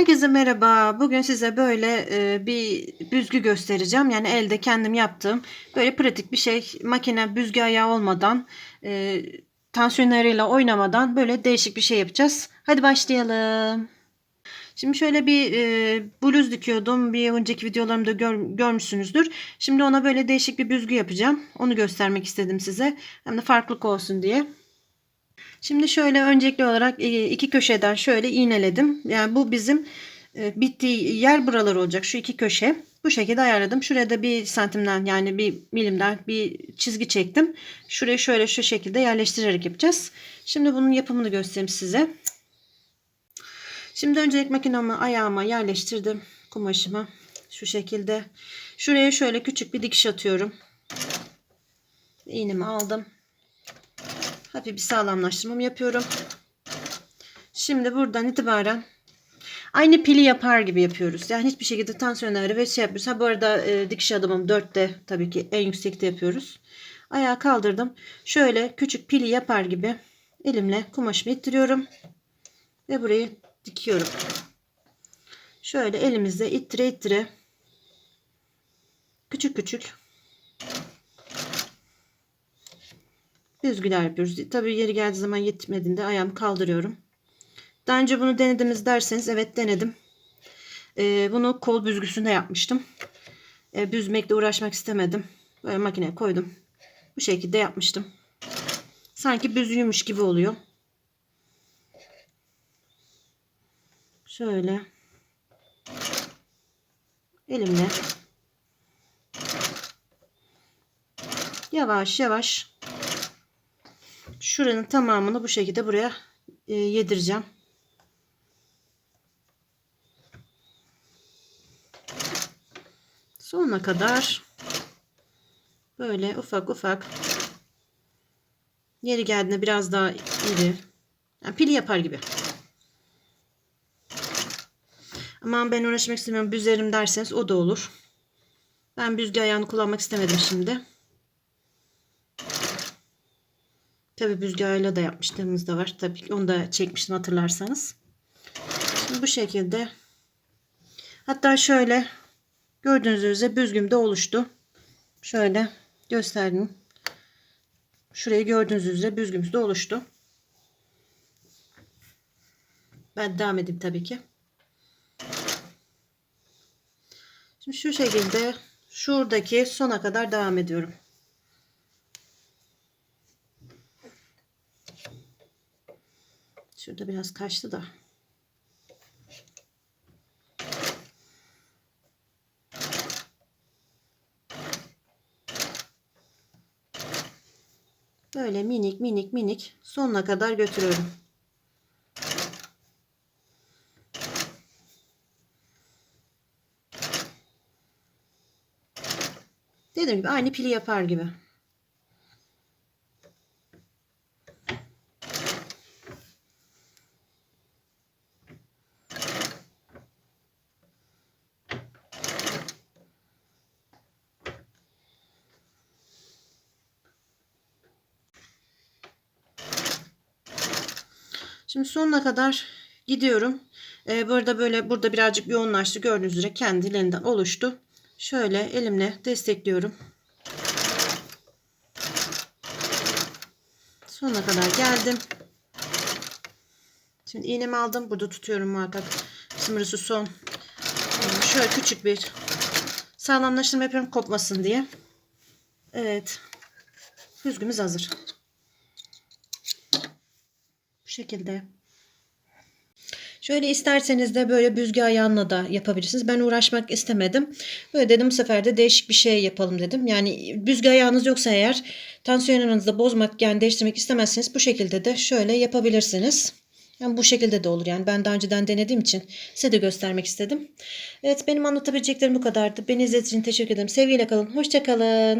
Herkese merhaba. Bugün size böyle e, bir büzgü göstereceğim. Yani elde kendim yaptığım böyle pratik bir şey. Makine büzgü ayağı olmadan, e, tansiyonlarıyla oynamadan böyle değişik bir şey yapacağız. Hadi başlayalım. Şimdi şöyle bir e, bluz dikiyordum. Bir önceki videolarımda gör, görmüşsünüzdür. Şimdi ona böyle değişik bir büzgü yapacağım. Onu göstermek istedim size. Hem de farklılık olsun diye. Şimdi şöyle öncelikli olarak e, iki köşeden şöyle iğneledim. Yani bu bizim e, bittiği yer buralar olacak. Şu iki köşe. Bu şekilde ayarladım. Şuraya da bir santimden yani bir milimden bir çizgi çektim. Şuraya şöyle şu şekilde yerleştirerek yapacağız. Şimdi bunun yapımını göstereyim size. Şimdi öncelik makinamı ayağıma yerleştirdim. Kumaşımı şu şekilde. Şuraya şöyle küçük bir dikiş atıyorum. İğnemi aldım. Hafif bir sağlamlaştırmamı yapıyorum. Şimdi buradan itibaren aynı pili yapar gibi yapıyoruz. Yani hiçbir şekilde tansiyonları ve şey yapıyoruz. Ha bu arada e, dikiş adımım 4'te tabii ki en yüksekte yapıyoruz. Ayağı kaldırdım. Şöyle küçük pili yapar gibi elimle kumaşımı ittiriyorum. Ve burayı dikiyorum. Şöyle elimizle ittire ittire küçük küçük büzgüler yapıyoruz. Tabii yeri geldiği zaman yetmediğinde ayağımı kaldırıyorum. Daha önce bunu denediniz derseniz evet denedim. Ee, bunu kol büzgüsünde yapmıştım. Ee, büzmekle uğraşmak istemedim. Böyle makineye koydum. Bu şekilde yapmıştım. Sanki büzüymüş gibi oluyor. Şöyle elimle yavaş yavaş şuranın tamamını bu şekilde buraya e, yedireceğim. Sonuna kadar böyle ufak ufak yeri geldiğinde biraz daha iri yani pili yapar gibi. Aman ben uğraşmak istemiyorum büzerim derseniz o da olur. Ben büzgü ayağını kullanmak istemedim şimdi. Tabi büzgarıyla da yapmışlığımız da var. Tabii onu da çekmiştim hatırlarsanız. Şimdi bu şekilde. Hatta şöyle gördüğünüz üzere büzgüm de oluştu. Şöyle gösterdim. Şurayı gördüğünüz üzere büzgümüz de oluştu. Ben devam edeyim tabii ki. Şimdi şu şekilde şuradaki sona kadar devam ediyorum. Şurada biraz kaçtı da. Böyle minik minik minik sonuna kadar götürüyorum. Dediğim gibi aynı pili yapar gibi. Şimdi sonuna kadar gidiyorum. Ee, burada böyle burada birazcık yoğunlaştı. Gördüğünüz üzere kendiliğinden oluştu. Şöyle elimle destekliyorum. Sonuna kadar geldim. Şimdi iğnemi aldım. Burada tutuyorum muhakkak. Şimdi son. Ee, şöyle küçük bir sağlamlaştırma yapıyorum kopmasın diye. Evet. Büzgümüz hazır. Bu şekilde. Şöyle isterseniz de böyle büzgü ayağınla da yapabilirsiniz. Ben uğraşmak istemedim. Böyle dedim bu sefer de değişik bir şey yapalım dedim. Yani büzgü ayağınız yoksa eğer tansiyonlarınızı da bozmak yani değiştirmek istemezseniz bu şekilde de şöyle yapabilirsiniz. Yani bu şekilde de olur yani ben daha önceden denediğim için size de göstermek istedim. Evet benim anlatabileceklerim bu kadardı. Beni izlediğiniz için teşekkür ederim. Sevgiyle kalın. Hoşçakalın.